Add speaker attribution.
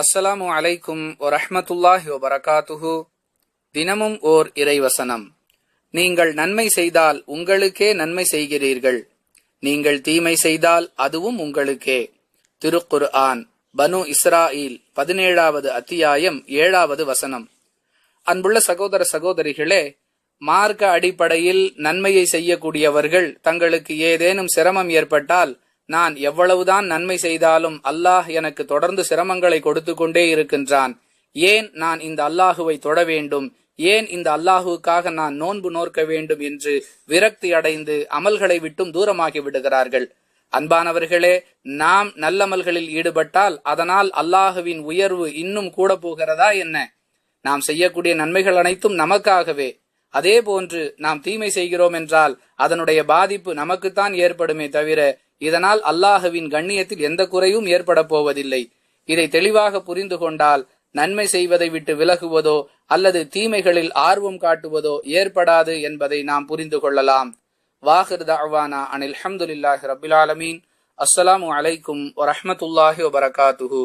Speaker 1: அஸ்ஸலாமு அலைக்கும் வரஹமத்துல்லாஹி வபரகாத்துஹு. தினமும் ஓர் இறைவசனம். நீங்கள் நன்மை செய்தால் உங்களுக்கே நன்மை செய்கிறீர்கள். நீங்கள் தீமை செய்தால் அதுவும் உங்களுக்கே. திருக்குர் ஆன் பனு இஸ்ராயில் பதினேழாவது அத்தியாயம் ஏழாவது வசனம். அன்புள்ள சகோதர சகோதரிகளே மார்க்க அடிப்படையில் நன்மையை செய்யக்கூடியவர்கள் தங்களுக்கு ஏதேனும் சிரமம் ஏற்பட்டால் நான் எவ்வளவுதான் நன்மை செய்தாலும் அல்லாஹ் எனக்கு தொடர்ந்து சிரமங்களை கொடுத்து கொண்டே இருக்கின்றான். ஏன் நான் இந்த அல்லாஹுவை தொட வேண்டும்? ஏன் இந்த அல்லாஹுவுக்காக நான் நோன்பு நோர்க்க வேண்டும் என்று விரக்தி அடைந்து அமல்களை விட்டும் தூரமாகி விடுகிறார்கள்? அன்பானவர்களே நாம் நல்லமல்களில் ஈடுபட்டால் அதனால் அல்லாஹுவின் உயர்வு இன்னும் கூட போகிறதா என்ன? நாம் செய்யக்கூடிய நன்மைகள் அனைத்தும் நமக்காகவே. அதே போன்று நாம் தீமை செய்கிறோம் என்றால் அதனுடைய பாதிப்பு நமக்குத்தான் ஏற்படுமே தவிர இதனால் அல்லாஹுவின் கண்ணியத்தில் எந்த குறையும் ஏற்பட போவதில்லை. இதை தெளிவாக புரிந்து கொண்டால் நன்மை செய்வதை விட்டு விலகுவதோ அல்லது தீமைகளில் ஆர்வம் காட்டுவதோ ஏற்படாது என்பதை நாம் புரிந்து கொள்ளலாம். வாஹிர் தாவானா அனில் அஹமதுல்லாஹி ரபில் ஆலமீன். அஸ்ஸலாமு அலைக்கும் வரஹமத்துல்லாஹி வபரகாத்துஹூ.